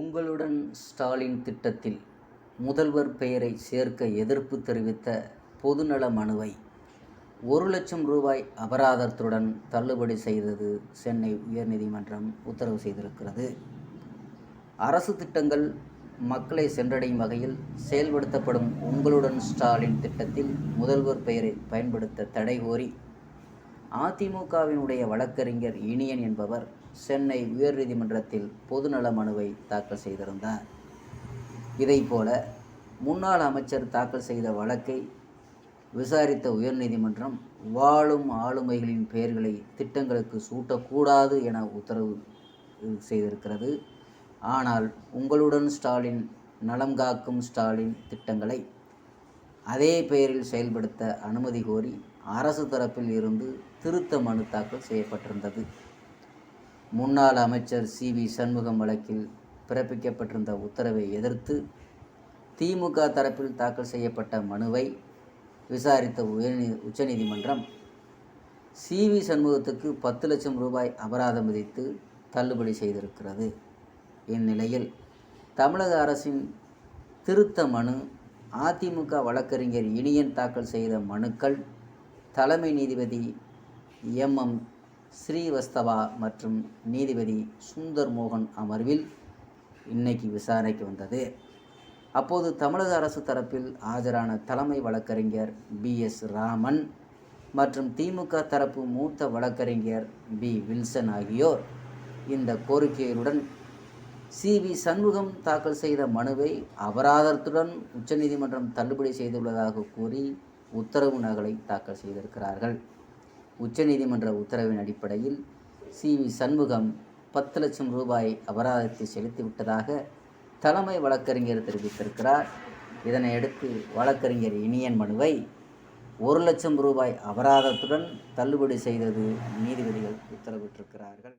உங்களுடன் ஸ்டாலின் திட்டத்தில் முதல்வர் பெயரை சேர்க்க எதிர்ப்பு தெரிவித்த பொதுநல மனுவை ஒரு லட்சம் ரூபாய் அபராதத்துடன் தள்ளுபடி செய்தது சென்னை உயர்நீதிமன்றம் உத்தரவு செய்திருக்கிறது. அரசு திட்டங்கள் மக்களை சென்றடையும் வகையில் செயல்படுத்தப்படும் உங்களுடன் ஸ்டாலின் திட்டத்தில் முதல்வர் பெயரை பயன்படுத்த தடை கோரி அதிமுகவினுடைய வழக்கறிஞர் இனியன் என்பவர் சென்னை உயர்நீதிமன்றத்தில் பொதுநல மனுவை தாக்கல் செய்திருந்தார். இதைப்போல முன்னாள் அமைச்சர் தாக்கல் செய்த வழக்கை விசாரித்த உயர்நீதிமன்றம் வாழும் ஆளுமைகளின் பெயர்களை திட்டங்களுக்கு சூட்டக்கூடாது என உத்தரவு செய்திருக்கிறது. ஆனால் உங்களுடன் ஸ்டாலின் நலம் காக்கும் ஸ்டாலின் திட்டங்களை அதே பெயரில் செயல்படுத்த அனுமதி கோரி அரசு தரப்பில் இருந்து திருத்த மனு தாக்கல் செய்யப்பட்டிருந்தது. முன்னாள் அமைச்சர் சி. வி. சண்முகம் வழக்கில் பிறப்பிக்கப்பட்டிருந்த உத்தரவை எதிர்த்து திமுக தரப்பில் தாக்கல் செய்யப்பட்ட மனுவை விசாரித்த உயர்நீ உச்சநீதிமன்றம் சி. வி. சண்முகத்துக்கு பத்து லட்சம் ரூபாய் அபராதம் விதித்து தள்ளுபடி செய்திருக்கிறது. இந்நிலையில் தமிழக அரசின் திருத்த மனு அதிமுக வழக்கறிஞர் இனியன் தாக்கல் செய்த மனுக்கள் தலைமை நீதிபதி எம். எம். ஸ்ரீவஸ்தவா மற்றும் நீதிபதி சுந்தர் மோகன் அமர்வில் இன்னைக்கு விசாரணைக்கு வந்தது. அப்போது தமிழக அரசு தரப்பில் ஆஜரான தலைமை வழக்கறிஞர் பி. எஸ். ராமன் மற்றும் திமுக தரப்பு மூத்த வழக்கறிஞர் பி. வில்சன் ஆகியோர் இந்த கோரிக்கைகளுடன் சி. வி. சண்முகம் தாக்கல் செய்த மனுவை அபராதத்துடன் உச்சநீதிமன்றம் தள்ளுபடி செய்துள்ளதாக கூறி உத்தரவு நகலை தாக்கல் செய்திருக்கிறார்கள். உச்சநீதிமன்ற உத்தரவின் அடிப்படையில் சி. வி. சண்முகம் பத்து லட்சம் ரூபாய் அபராதத்தை செலுத்திவிட்டதாக தலைமை வழக்கறிஞர் தெரிவித்திருக்கிறார். இதனையடுத்து வழக்கறிஞர் இனியன் மனுவை ஒரு லட்சம் ரூபாய் அபராதத்துடன் தள்ளுபடி செய்தது நீதிபதிகள் உத்தரவிட்டிருக்கிறார்கள்.